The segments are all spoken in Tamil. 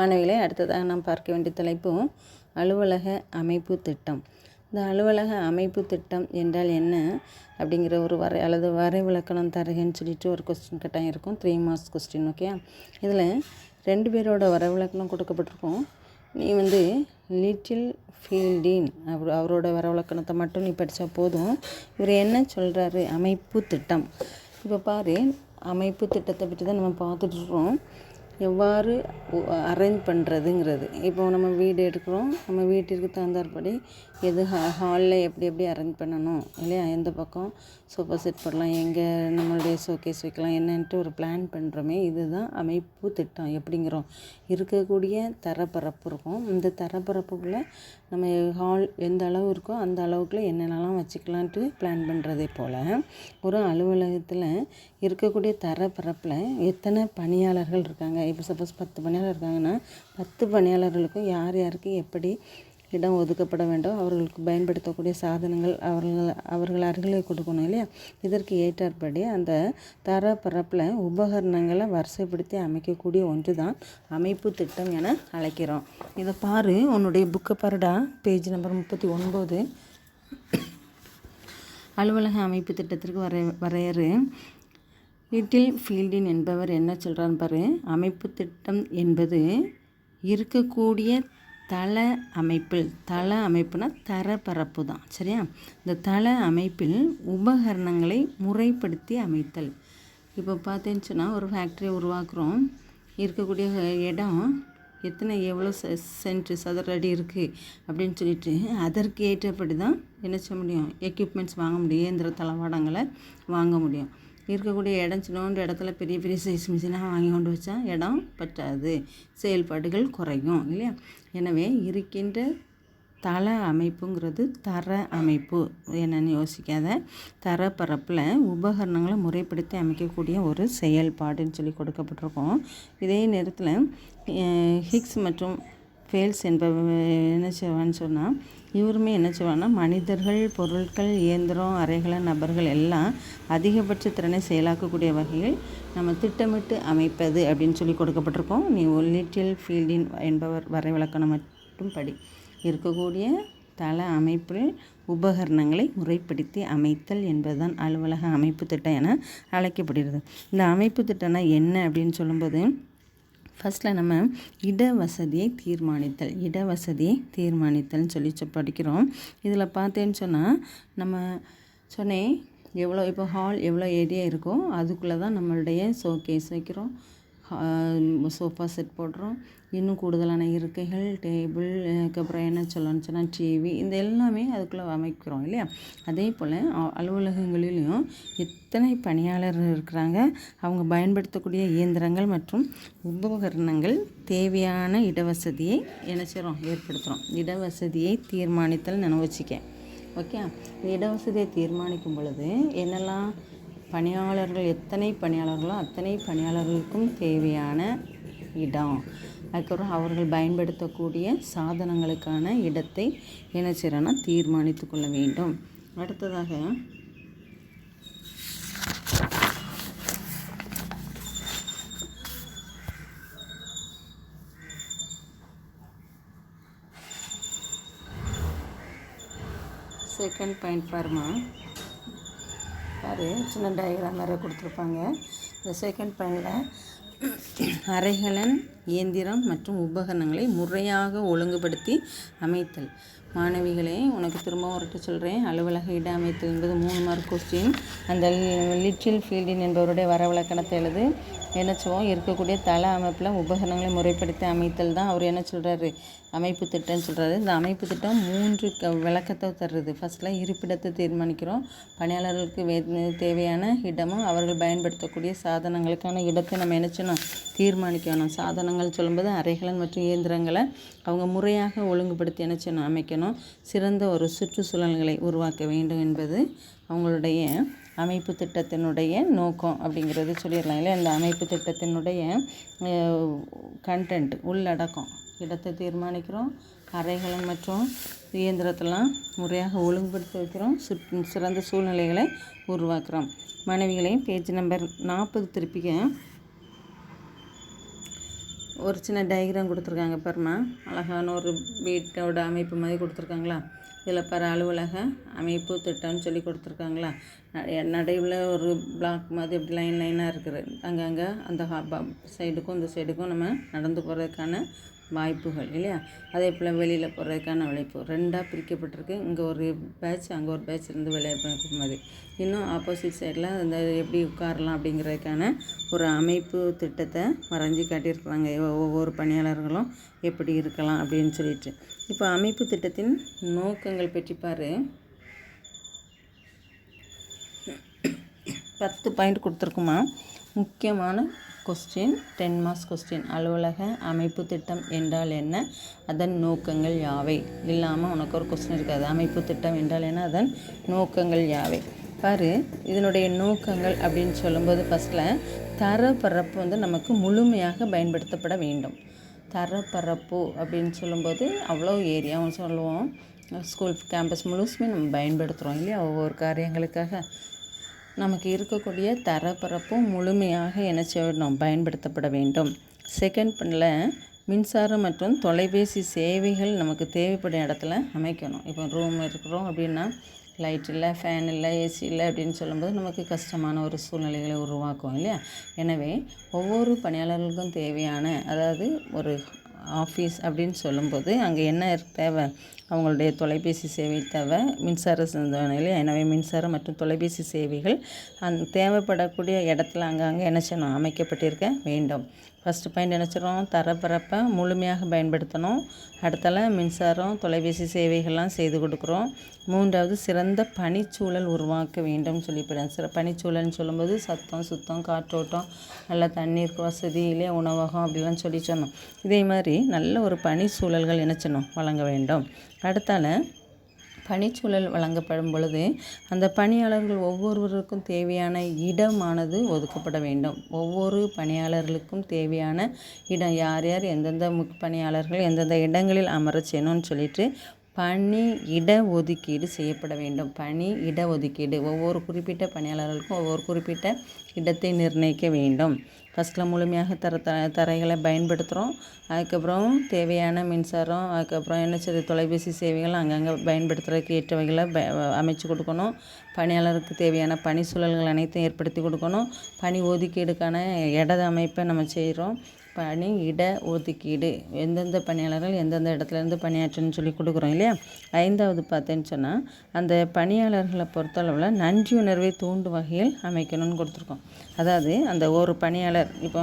மாணவிகளை அடுத்ததாக நாம் பார்க்க வேண்டிய தலைப்பும் அலுவலக அமைப்பு திட்டம். இந்த அலுவலக அமைப்பு திட்டம் என்றால் என்ன? அப்படிங்கிற ஒரு வரை அல்லது வரை விளக்கணம் தருகன்னு சொல்லிட்டு ஒரு கொஸ்டின் கட்டாயம் இருக்கும். த்ரீ மார்க்ஸ் கொஸ்டின் ஓகே இதில் ரெண்டு பேரோட வர விளக்கணம் கொடுக்கப்பட்டிருக்கும். நீ வந்து லிட்டில் ஃபீல்டின் அவர் அவரோட வர விளக்கணத்தை மட்டும் நீ படித்தா போதும். இவர் என்ன சொல்கிறாரு அமைப்பு திட்டம். இப்போ பாரு அமைப்பு திட்டத்தை பற்றி தான் நம்ம பார்த்துட்ருக்கோம் எவ்வாறு அரேஞ்ச் பண்ணுறதுங்கிறது இப்போ நம்ம வீடு எடுக்கிறோம். நம்ம வீட்டிற்கு தகுந்தாற்படி எது ஹா ஹாலில் எப்படி எப்படி அரேஞ்ச் பண்ணணும் இல்லையா? எந்த பக்கம் சோஃபா செட் போடலாம் எங்கே நம்மளுடைய ஷோகேஸ் வைக்கலாம் என்னன்ட்டு ஒரு பிளான் பண்ணுறோமே இதுதான் அமைப்பு திட்டம் எப்படிங்கிறோம். இருக்கக்கூடிய தரப்பரப்பு இருக்கும். இந்த தரப்பரப்புக்குள்ளே நம்ம ஹால் எந்த அளவு இருக்கோ அந்த அளவுக்குள்ள என்னென்னலாம் வச்சுக்கலான்ட்டு பிளான் பண்ணுறதே போல் ஒரு அலுவலகத்தில் இருக்கக்கூடிய தரப்பரப்பில் எத்தனை பணியாளர்கள் இருக்காங்க? இப்போ சப்போஸ் பத்து பணியாளர் இருக்காங்கன்னா பத்து பணியாளர்களுக்கும் யார் யாருக்கு எப்படி இடம் ஒதுக்கப்பட வேண்டும்? அவர்களுக்கு பயன்படுத்தக்கூடிய சாதனங்கள் அவர்கள் அவர்கள் அருகிலே கொடுக்கணும் இல்லையா? இதற்கு ஏற்றாற்படி அந்த தரப்பரப்பில் உபகரணங்களை வரிசைப்படுத்தி அமைக்கக்கூடிய ஒன்று தான் அமைப்பு திட்டம் என அழைக்கிறோம். இதை பாரு உன்னுடைய புக்கை பாருடா. பேஜ் நம்பர் முப்பத்தி ஒன்பது. அலுவலக அமைப்பு திட்டத்திற்கு வரைய வரையறு. லிட்டில் ஃபீல்டின் என்பவர் என்ன சொல்கிறான்னு பாரு? அமைப்பு திட்டம் என்பது இருக்கக்கூடிய தள அமைப்பில் தள அமைப்புனா தரப்பரப்பு தான் சரியா? இந்த தள அமைப்பில் உபகரணங்களை முறைப்படுத்தி அமைத்தல். இப்போ பார்த்தேன்னு சொன்னால் ஒரு ஃபேக்ட்ரியை உருவாக்குறோம். இருக்கக்கூடிய இடம் எத்தனை எவ்வளோ செ சென்ட் சதுர அடி இருக்குது அப்படின்னு சொல்லிட்டு அதற்கு ஏற்றபடி தான் என்ன செய்ய முடியும்? எக்யூப்மெண்ட்ஸ் வாங்க முடியும் இயந்திர தளவாடங்களை வாங்க முடியும். இருக்கக்கூடிய இடம் சின்னோண்டு இடத்துல பெரிய பெரிய சைஸ் மிஷினாக வாங்கி கொண்டு வச்சா இடம் பற்றாது. செயல்பாடுகள் குறையும் இல்லையா? எனவே இருக்கின்ற தள அமைப்புங்கிறது தர அமைப்பு என்னென்னு யோசிக்காத. தர பரப்பில் உபகரணங்களை முறைப்படுத்தி அமைக்கக்கூடிய ஒரு செயல்பாடுன்னு சொல்லி கொடுக்கப்பட்டிருக்கோம். இதே நேரத்தில் ஹிக்ஸ் மற்றும் ஃபேல்ஸ் என்பவர் என்ன செய்வான்னு சொன்னால் இவருமே என்ன செய்வான்னா மனிதர்கள் பொருட்கள் இயந்திரம் அறைகள நபர்கள் எல்லாம் அதிகபட்ச திறனை செயலாக்கக்கூடிய வகையில் நம்ம திட்டமிட்டு அமைப்பது அப்படின்னு சொல்லி கொடுக்கப்பட்டிருக்கோம். நீ ஒலிட்டியல் ஃபீல்டின் என்பவர் வரைவிலக்கணம் மட்டும் படி. இருக்கக்கூடிய தள அமைப்பில் உபகரணங்களை முறைப்படுத்தி அமைத்தல் என்பதுதான் அலுவலக அமைப்பு திட்டம் என அழைக்கப்படுகிறது. இந்த அமைப்பு திட்டம்னா என்ன அப்படின்னு சொல்லும்போது ஃபஸ்ட்டில் நம்ம இட வசதியை தீர்மானித்தல். இட வசதியை தீர்மானித்தல்னு சொல்லி படிக்கிறோம். இதில் பார்த்தேன்னு சொன்னால் நம்ம சொன்னேன் எவ்வளோ இப்போ ஹால் எவ்வளோ ஏரியா இருக்கோ அதுக்குள்ளே தான் நம்மளுடைய ஷோகேஸ் வைக்கிறோம். சோஃபா செட் போடுறோம். இன்னும் கூடுதலான இருக்கைகள் டேபிள் அதுக்கப்புறம் என்ன சொல்லணும்னு சொன்னால் டிவி இந்த எல்லாமே அதுக்குள்ளே அமைக்கிறோம் இல்லையா? அதே போல் அலுவலகங்களிலையும் எத்தனை பணியாளர் இருக்கிறாங்க? அவங்க பயன்படுத்தக்கூடிய இயந்திரங்கள் மற்றும் உபகரணங்கள் தேவையான இடவசதியை என்ன செய்கிறோம் ஏற்படுத்துகிறோம் இடவசதியை தீர்மானித்தல் நினைவச்சிக்க ஓகே? இடவசதியை தீர்மானிக்கும் பொழுது என்னெல்லாம் பணியாளர்கள் எத்தனை பணியாளர்களோ அத்தனை பணியாளர்களுக்கும் தேவையான இடம். அதுக்கப்புறம் அவர்கள் பயன்படுத்தக்கூடிய சாதனங்களுக்கான இடத்தை என்ன செய்கிறோன்னா தீர்மானித்து கொள்ள வேண்டும். அடுத்ததாக செகண்ட் பாயிண்ட் பாருமா பாரு சின்ன டயக்ராம் வேறு கொடுத்துருப்பாங்க. இந்த செகண்ட் பாயிண்டில் அறைகளன் இயந்திரம் மற்றும் உபகரணங்களை முறையாக ஒழுங்குபடுத்தி அமைத்தல். மாணவிகளே உனக்கு திரும்பவும் ஒருட்டு சொல்கிறேன் அலுவலக இட அமைத்தல் என்பது மூணு மார்க் கொஸ்டின் அந்த லிட்டில் ஃபீல்டின் என்பவருடைய வரவிலக்கணத்தை எழுது. என்ன சொல்லுவோம் இருக்கக்கூடிய தள அமைப்பில் உபகரணங்களை முறைப்படுத்தி அமைத்தல் தான். அவர் என்ன சொல்கிறாரு அமைப்பு திட்டம்னு சொல்கிறாரு இந்த அமைப்பு திட்டம் மூன்று க விளக்கத்தை தருது. ஃபஸ்ட்டில் இருப்பிடத்தை தீர்மானிக்கிறோம். பணியாளர்களுக்கு வே தேவையான இடமும் அவர்கள் பயன்படுத்தக்கூடிய சாதனங்களுக்கான இடத்தை நம்ம என்ன செய்யணும்? தீர்மானிக்கணும். சாதனங்கள் சொல்லும்போது அறைகள் மற்றும் இயந்திரங்களை அவங்க முறையாக ஒழுங்குபடுத்தி என்ன செய்யணும்? அமைக்கணும். சிறந்த ஒரு சுற்றுச்சூழல்களை உருவாக்க வேண்டும் என்பது அவங்களுடைய அமைப்பு திட்டத்தினுடைய நோக்கம் அப்படிங்கிறது சொல்லிடலாம். இல்லை இந்த அமைப்பு திட்டத்தினுடைய கண்டென்ட் உள்ளடக்கம். இடத்தை தீர்மானிக்கிறோம். அறைகள் மற்றும் இயந்திரத்தெல்லாம் முறையாக ஒழுங்குபடுத்தி வைக்கிறோம். சிறந்த சூழ்நிலைகளை உருவாக்குறோம். மனைவிகளையும் பேஜ் நம்பர் நாற்பது திருப்பிக்க ஒரு சின்ன டயக்ராம் கொடுத்துருக்காங்க பாருமா அழகான ஒரு வீட்டோட அமைப்பு மாதிரி கொடுத்துருக்காங்களா? இதில் பாரு அலுவலக அமைப்பு திட்டம்னு சொல்லி கொடுத்துருக்காங்களா? நடைவில் ஒரு பிளாக் மாதிரி இப்படி லைன் லைனாக இருக்குது. அங்கங்கே அந்த சைடுக்கும் இந்த சைடுக்கும் நம்ம நடந்து போகிறதுக்கான வாய்ப்புகள் இல்லையா? அதே போல் வெளியில் போகிறதுக்கான உழைப்பு ரெண்டாக பிரிக்கப்பட்டிருக்கு. இங்கே ஒரு பேட்ச் அங்கே ஒரு பேட்ச் இருந்து விளையாட்டு மாதிரி இன்னும் ஆப்போசிட் சைடில் அந்த எப்படி உட்காரலாம் அப்படிங்கிறதுக்கான ஒரு அமைப்பு திட்டத்தை வரைஞ்சி காட்டியிருக்கிறாங்க. ஒவ்வொரு பணியாளர்களும் எப்படி இருக்கலாம் அப்படின்னு சொல்லிட்டு. இப்போ அமைப்பு திட்டத்தின் நோக்கங்கள் பற்றி பாரு. பத்து பாயிண்ட் கொடுத்துருக்குமா? முக்கியமான கொஸ்டின் டென் மார்க்ஸ் கொஸ்டின் அலுவலக அமைப்பு திட்டம் என்றால் என்ன? அதன் நோக்கங்கள் யாவை? இல்லாமல் உனக்கு ஒரு கொஸ்டின் இருக்காது. அமைப்பு திட்டம் என்றால் என்ன? அதன் நோக்கங்கள் யாவை? பாரு இதனுடைய நோக்கங்கள் அப்படின்னு சொல்லும்போது ஃபஸ்ட்டில் தரப்பரப்பு வந்து நமக்கு முழுமையாக பயன்படுத்தப்பட வேண்டும். தரப்பரப்பு அப்படின்னு சொல்லும்போது அவ்வளோ ஏரியாவும் சொல்லுவோம். ஸ்கூல் கேம்பஸ் முழுசுமே நம்ம பயன்படுத்துகிறோம் இல்லையா? ஒவ்வொரு காரியங்களுக்காக. நமக்கு இருக்கக்கூடிய தரப்பரப்பும் முழுமையாக என்ன செய்யணும் பயன்படுத்தப்பட வேண்டும். செகண்ட் பண்ணில் மின்சாரம் மற்றும் தொலைபேசி சேவைகள் நமக்கு தேவைப்படும் இடத்துல அமைக்கணும். இப்போ ரூம் இருக்கிறோம் அப்படின்னா லைட் இல்லை ஃபேன் இல்லை ஏசி இல்லை அப்படின்னு சொல்லும்போது நமக்கு கஷ்டமான ஒரு சூழ்நிலைகளை உருவாக்கும் இல்லையா? எனவே ஒவ்வொரு பணியாளர்களுக்கும் தேவையான அதாவது ஒரு ஆஃபீஸ் அப்படின்னு சொல்லும்போது அங்கே என்ன தேவை? அவங்களுடைய தொலைபேசி சேவை தேவை. மின்சார இல்லையா எனவே மின்சாரம் மற்றும் தொலைபேசி சேவைகள் அந் தேவைப்படக்கூடிய இடத்துல அங்கங்கே என்ன செய்யணும்? அமைக்கப்பட்டிருக்க வேண்டும். ஃபஸ்ட்டு பாயிண்ட் நினச்சிரும் சொல்கிறோம் முழுமையாக பயன்படுத்தணும். அடுத்தால மின்சாரம் தொலைபேசி சேவைகள்லாம் செய்து கொடுக்குறோம். மூன்றாவது சிறந்த பனிச்சூழல் உருவாக்க வேண்டும் சொல்லிவிடுறேன் சிற பனிச்சூழல்னு சொல்லும்போது சத்தம் சுத்தம் காற்றோட்டம் நல்ல தண்ணீர் வசதி இல்லையா உணவகம் அப்படிலாம் சொல்லி சொன்னோம். இதே மாதிரி நல்ல ஒரு பனிச்சூழல்கள் என்ன செய்யணும் வழங்க வேண்டும். அடுத்தால பணிச்சூழல் வழங்கப்படும் பொழுது அந்த பணியாளர்கள் ஒவ்வொருவருக்கும் தேவையான இடமானது ஒதுக்கப்பட வேண்டும். ஒவ்வொரு பணியாளர்களுக்கும் தேவையான இடம் யார் யார் எந்தெந்த முக் பணியாளர்கள் எந்தெந்த இடங்களில் அமரச் செய்யணும்னு சொல்லிட்டு பணி இட ஒதுக்கீடு செய்யப்பட வேண்டும். பணி இட ஒதுக்கீடு. ஒவ்வொரு குறிப்பிட்ட பணியாளர்களுக்கும் ஒவ்வொரு குறிப்பிட்ட இடத்தை நிர்ணயிக்க வேண்டும். ஃபஸ்ட்டில் முழுமையாக தர த தரைகளை பயன்படுத்துகிறோம் அதுக்கப்புறம் தேவையான மின்சாரம் அதுக்கப்புறம் என்ன சரி தொலைபேசி சேவைகள் அங்கங்கே பயன்படுத்துறதுக்கு ஏற்ற வகையில் ப அமைச்சு கொடுக்கணும். பணியாளருக்கு தேவையான பணி சூழல்கள் அனைத்தும் ஏற்படுத்தி கொடுக்கணும். பணி ஒதுக்கீடுக்கான இட அமைப்பை நம்ம செய்கிறோம். பணி இட ஒதுக்கீடு. எந்தெந்த பணியாளர்கள் எந்தெந்த இடத்துலேருந்து பணியாற்றணும்னு சொல்லி கொடுக்குறோம் இல்லையா? ஐந்தாவது பார்த்தேன்னு சொன்னால் அந்த பணியாளர்களை பொறுத்தளவில் நன்றி உணர்வை தூண்டும் வகையில் அமைக்கணும்னு கொடுத்துருக்கோம். அதாவது அந்த ஒரு பணியாளர் இப்போ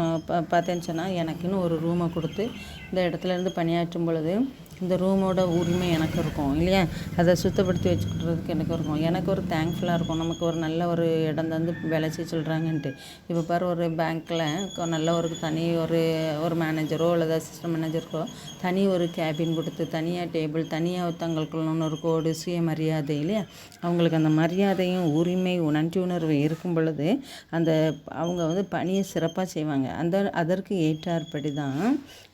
பார்த்தேன்னு சொன்னால் எனக்குன்னு ஒரு ரூமை கொடுத்து இந்த இடத்துலேருந்து பணியாற்றும் பொழுது இந்த ரூமோட உரிமை எனக்கு இருக்கும் இல்லையா? அதை சுத்தப்படுத்தி வச்சுக்கிறதுக்கு எனக்கு இருக்கும். எனக்கு ஒரு தேங்க்ஃபுல்லாக இருக்கும். நமக்கு ஒரு நல்ல ஒரு இடம் தந்து விளைச்சி சொல்கிறாங்கன்ட்டு இப்போ பாரு ஒரு பேங்க்கில் நல்ல ஒரு தனி ஒரு ஒரு மேனேஜரோ அல்லது அசிஸ்டன்ட் மேனேஜருக்கோ தனி ஒரு கேபின் கொடுத்து தனியாக டேபிள் தனியாக தங்களுக்குள்ள ஒரு கோடு சுயமரியாதை இல்லையா? அவங்களுக்கு அந்த மரியாதையும் உரிமை நன்றி உணர்வு இருக்கும் பொழுது அந்த அவங்க வந்து பணியை சிறப்பாக செய்வாங்க. அந்த அதற்கு ஏற்றாற்படி தான்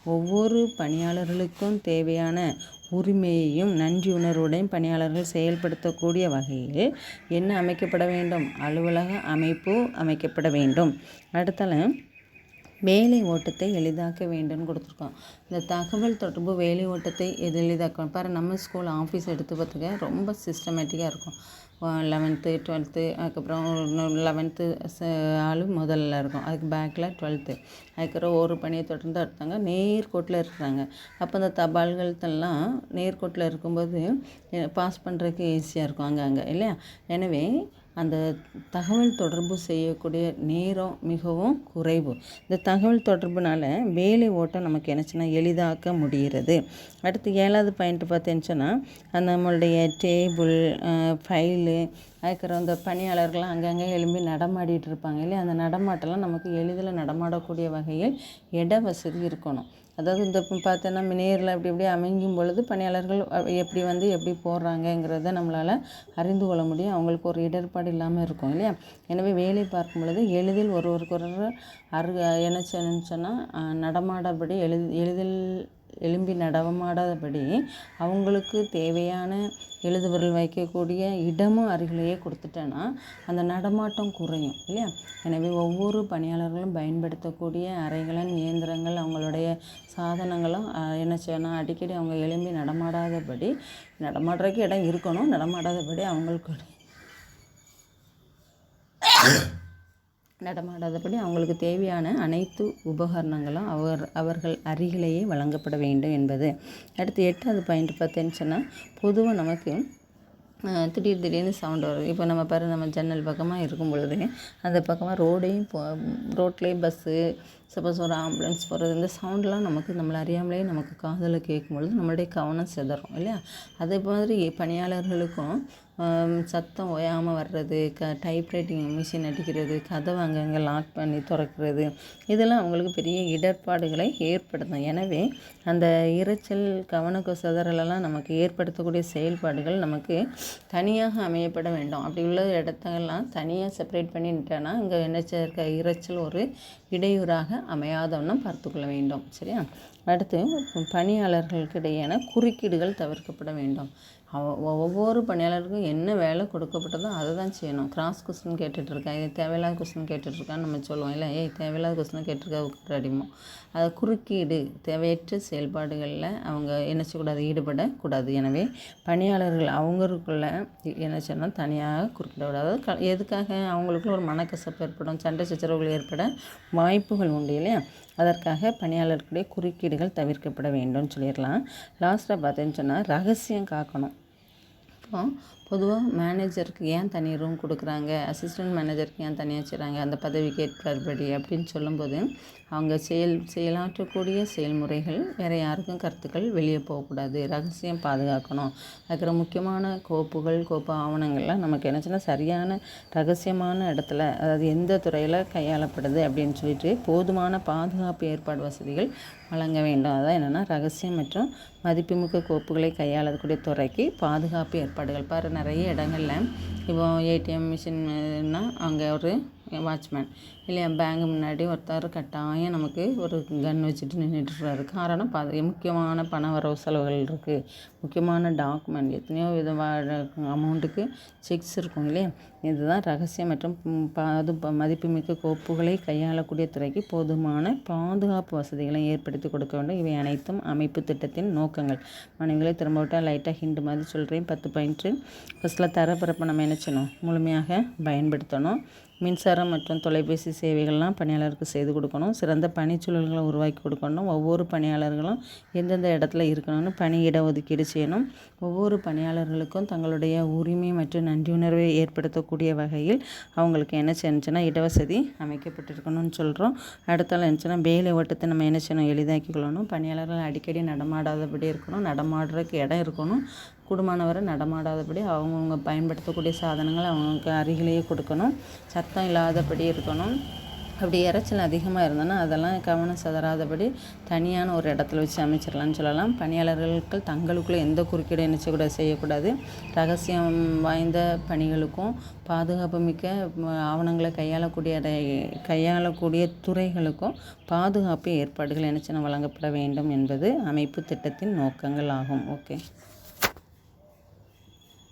ஒவ்வொரு பணியாளர்களுக்கும் தேவையான உரிமையையும் நன்றி உணர்வுடன் பணியாளர்கள் செயல்படுத்தக்கூடிய வகையில் என்ன அமைக்கப்பட வேண்டும்? அலுவலக அமைப்பு அமைக்கப்பட வேண்டும். அடுத்தால வேலை ஓட்டத்தை எளிதாக்க வேண்டும்னு கொடுத்துருக்கோம் இந்த தகவல் தொடர்பு வேலை ஓட்டத்தை எது எளிதாக்கும்? பாரு நம்ம ஸ்கூல் ஆஃபீஸ் எடுத்து பார்த்துக்க ரொம்ப சிஸ்டமேட்டிக்காக இருக்கும். லெவன்த்து டுவெல்த்து அதுக்கப்புறம் லெவன்த்து ஆளு முதல்ல இருக்கும். அதுக்கு பேக்கில் டுவெல்த்து அதுக்கப்புறம் ஒரு பணியை தொடர்ந்து எடுத்தாங்க நேர்கோட்டில் இருக்கிறாங்க. அப்போ அந்த தபால்களெல்லாம் நேர்கோட்டில் இருக்கும்போது பாஸ் பண்ணுறதுக்கு ஈஸியாக இருக்கும் அங்கங்கே இல்லையா? எனவே அந்த தகவல் தொடர்பு செய்யக்கூடிய நேரம் மிகவும் குறைவு. இந்த தகவல் தொடர்புனால வேலை ஓட்டம் நமக்கு என்னச்சுன்னா எளிதாக்க முடிகிறது. அடுத்து ஏழாவது பாயிண்ட் பார்த்தீங்கன்னா அந்த நம்மளுடைய டேபிள் ஃபைலு அதுக்கப்புறம் இந்த பணியாளர்கள்லாம் அங்கங்கே எழும்பி நடமாடிட்டு இருப்பாங்க இல்லையா? அந்த நடமாட்டம்லாம் நமக்கு எளிதில் நடமாடக்கூடிய வகையில் இட வசதி இருக்கணும். அதாவது இந்த பார்த்தோன்னா நேரில் அப்படி இப்படி அமைக்கும் பொழுது பணியாளர்கள் எப்படி வந்து எப்படி போடுறாங்கங்கிறத நம்மளால் அறிந்து கொள்ள முடியும். அவங்களுக்கு ஒரு இடர்பாடு இல்லாமல் இருக்கும் இல்லையா? எனவே வேலை பார்க்கும் பொழுது எளிதில் ஒருவருக்கு அருக என்ன சொன்னால் நடமாடபடி எளி எளிதில் எழும்பி நடமாடாதபடி அவங்களுக்கு தேவையான எழுதுபொருள் வைக்கக்கூடிய இடமும் அருகிலேயே கொடுத்துட்டேன்னா அந்த நடமாட்டம் குறையும் இல்லையா? எனவே ஒவ்வொரு பணியாளர்களும் பயன்படுத்தக்கூடிய அறைகளும் இயந்திரங்கள் அவங்களுடைய சாதனங்களும் என்ன செய்யணும்? அடிக்கடி அவங்க எழும்பி நடமாடாதபடி நடமாடுறதுக்கு இடம் இருக்கணும் நடமாடாதபடி அவங்களுக்கு நடமாடாதபடி அவங்களுக்கு தேவையான அனைத்து உபகரணங்களும் அவர் அவர்கள் அருகிலேயே வழங்கப்பட வேண்டும் என்பது. அடுத்து எட்டாவது பாயிண்ட் பார்த்தேன்னு சொன்னால் பொதுவாக நமக்கு திடீர் திடீர்னு சவுண்ட் வரும். இப்போ நம்ம பாரு நம்ம ஜன்னல் பக்கமாக இருக்கும் பொழுது அந்த பக்கமாக ரோடையும் போ ரோட்லேயும் பஸ்ஸு சப்போஸ் ஒரு ஆம்புலன்ஸ் போகிறது இந்த சவுண்ட்லாம் நமக்கு நம்மளை அறியாமலே நமக்கு காதில் கேட்கும் பொழுது நம்மளுடைய கவனம் சிதறும் இல்லையா? அதே மாதிரி பணியாளர்களுக்கும் சத்தம் ஓயாமல் வர்றது க டைப்ரைட்டிங் மிஷின் அடிக்கிறது கதவை அங்கங்கே லாக் பண்ணி திறக்கிறது இதெல்லாம் அவங்களுக்கு பெரிய இடர்பாடுகளை ஏற்படுத்தும். எனவே அந்த இரைச்சல் கவனக்கு சிதறலெல்லாம் நமக்கு ஏற்படுத்தக்கூடிய செயல்பாடுகள் நமக்கு தனியாக அமையப்பட வேண்டும். அப்படி உள்ள இடத்தெல்லாம் தனியாக செப்பரேட் பண்ணிட்டேன்னா இங்கே என்ன இருக்க இரைச்சல் ஒரு இடையூறாக அமையாதவண்ணம் பார்த்துக்கொள்ள வேண்டும். சரியா? அடுத்து பணியாளர்களுக்கிடையேயான குறுக்கீடுகள் தவிர்க்கப்பட வேண்டும். அவ- ஒவ்வொரு பணியாளருக்கும் என்ன வேலை கொடுக்கப்பட்டதோ அதை தான் செய்யணும். கிராஸ் கொஸ்டின் கேட்டுட்ருக்கேன் இது தேவையில்லாத கொஸ்டின் கேட்டுட்ருக்கான்னு நம்ம சொல்லுவோம் இல்லை ஏய் தேவையில்லாத கொஸ்டின் கேட்டிருக்கா அடிமோ அதை குறுக்கீடு தேவையற்ற செயல்பாடுகளில் அவங்க என்ன செய்யக்கூடாது? ஈடுபடக்கூடாது. எனவே பணியாளர்கள் அவங்களுக்குள்ள என்ன செய்யணும் தனியாக குறுக்கிடக்கூடாது க எதுக்காக அவங்களுக்குள்ள ஒரு மனக்கசப்பு ஏற்படும் சண்டை சச்சரவுகள் ஏற்பட வாய்ப்புகள் உண்டு இல்லையா? அதற்காக பணியாளர்களுடைய குறுக்கீடுகள் தவிர்க்கப்பட வேண்டும்னு சொல்லிடலாம். லாஸ்ட்டாக பார்த்தேன்னு சொன்னால் ரகசியம் காக்கணும். இப்போ பொதுவாக மேனேஜருக்கு ஏன் தனி ரூம் கொடுக்குறாங்க? அசிஸ்டன்ட் மேனேஜருக்கு ஏன் தனியாக வச்சுறாங்க அந்த பதவிக்கு ஏற்பாடுபடி அப்படின்னு சொல்லும்போது அவங்க செயல் செயலாற்றக்கூடிய செயல்முறைகள் வேறு யாருக்கும் கருத்துக்கள் வெளியே போகக்கூடாது. ரகசியம் பாதுகாக்கணும். அதுக்கிற முக்கியமான கோப்புகள் கோப்பு ஆவணங்கள்லாம் நமக்கு என்னச்சுன்னா சரியான ரகசியமான இடத்துல அதாவது எந்த துறையில் கையாளப்படுது அப்படின்னு சொல்லிட்டு போதுமான பாதுகாப்பு ஏற்பாடு வசதிகள் வழங்க வேண்டும். அதான் என்னென்னா ரகசியம் மற்றும் மதிப்புமிக்க கோப்புகளை கையாளக்கூடிய துறைக்கு பாதுகாப்பு ஏற்பாடுகள். பாரு நிறைய இடங்களில் இப்போ ஏடிஎம் மிஷின்னா அங்கே ஒரு வாட்ச்மேன் இல்லையா பேங்க் முன்னாடி ஒருத்தர் கட்டாயம் நமக்கு ஒரு கன் வச்சுட்டு நின்றுட்டுருக்காரு காரணம் பா முக்கியமான பண வரவு செலவுகள் இருக்குது முக்கியமான டாக்குமெண்ட் எத்தனையோ விதமான அமௌண்ட்டுக்கு செக்ஸ் இருக்கும் இல்லையா? இதுதான் ரகசியம் மற்றும் பாது ப- மதிப்புமிக்க கோப்புகளை கையாளக்கூடிய துறைக்கு போதுமான பாதுகாப்பு வசதிகளை ஏற்படுத்தி கொடுக்க வேண்டும். இவை அனைத்தும் அமைப்பு திட்டத்தின் நோக்கங்கள். மனைவிகளை திரும்ப விட்டால் லைட்டாக ஹிண்ட் மாதிரி சொல்கிறேன் பத்து பாயிண்ட்டு ஃபஸ்ட்டில் தரப்பிறப்பை நம்ம என்ன செய்யணும்? முழுமையாக பயன்படுத்தணும். மின்சாரம் மற்றும் தொலைபேசி சேவைகள்லாம் பணியாளருக்கு செய்து கொடுக்கணும். சிறந்த பணிச்சூழல்களை உருவாக்கி கொடுக்கணும். ஒவ்வொரு பணியாளர்களும் எந்தெந்த இடத்துல இருக்கணும்னு பணி இட ஒதுக்கீடு செய்யணும். ஒவ்வொரு பணியாளர்களுக்கும் தங்களுடைய உரிமை மற்றும் நன்றியுணர்வை ஏற்படுத்தக்கூடிய வகையில் அவங்களுக்கு என்ன செஞ்சுன்னா இடவசதி அமைக்கப்பட்டிருக்கணும்னு சொல்கிறோம் அடுத்தால இருந்துச்சுன்னா வேலை ஓட்டத்தை நம்ம என்ன செய்யணும்? எளிதாக்கி கொள்ளணும். பணியாளர்கள் அடிக்கடி நடமாடாதபடி இருக்கணும். நடமாடுறதுக்கு இடம் இருக்கணும். கூடுமானவரை நடமாடாதபடி அவங்கவுங்க பயன்படுத்தக்கூடிய சாதனங்கள் அவங்களுக்கு அருகிலேயே கொடுக்கணும். சத்தம் இல்லாதபடி இருக்கணும். அப்படி இரைச்சல் அதிகமாக இருந்ததுன்னா அதெல்லாம் கவனம் சிதறாதபடி தனியான ஒரு இடத்துல வச்சு அமைச்சிடலாம்னு சொல்லலாம். பணியாளர்களுக்கு தங்களுக்குள்ளே எந்த குறுக்கீடும் என்ன செய்யக்கூடாது. ரகசியம் வாய்ந்த பணிகளுக்கும் பாதுகாப்பு மிக்க ஆவணங்களை கையாளக்கூடிய கையாளக்கூடிய துறைகளுக்கும் பாதுகாப்பு ஏற்பாடுகள் என்ன வழங்கப்பட வேண்டும் என்பது அமைப்பு திட்டத்தின் நோக்கங்கள் ஆகும். ஓகே.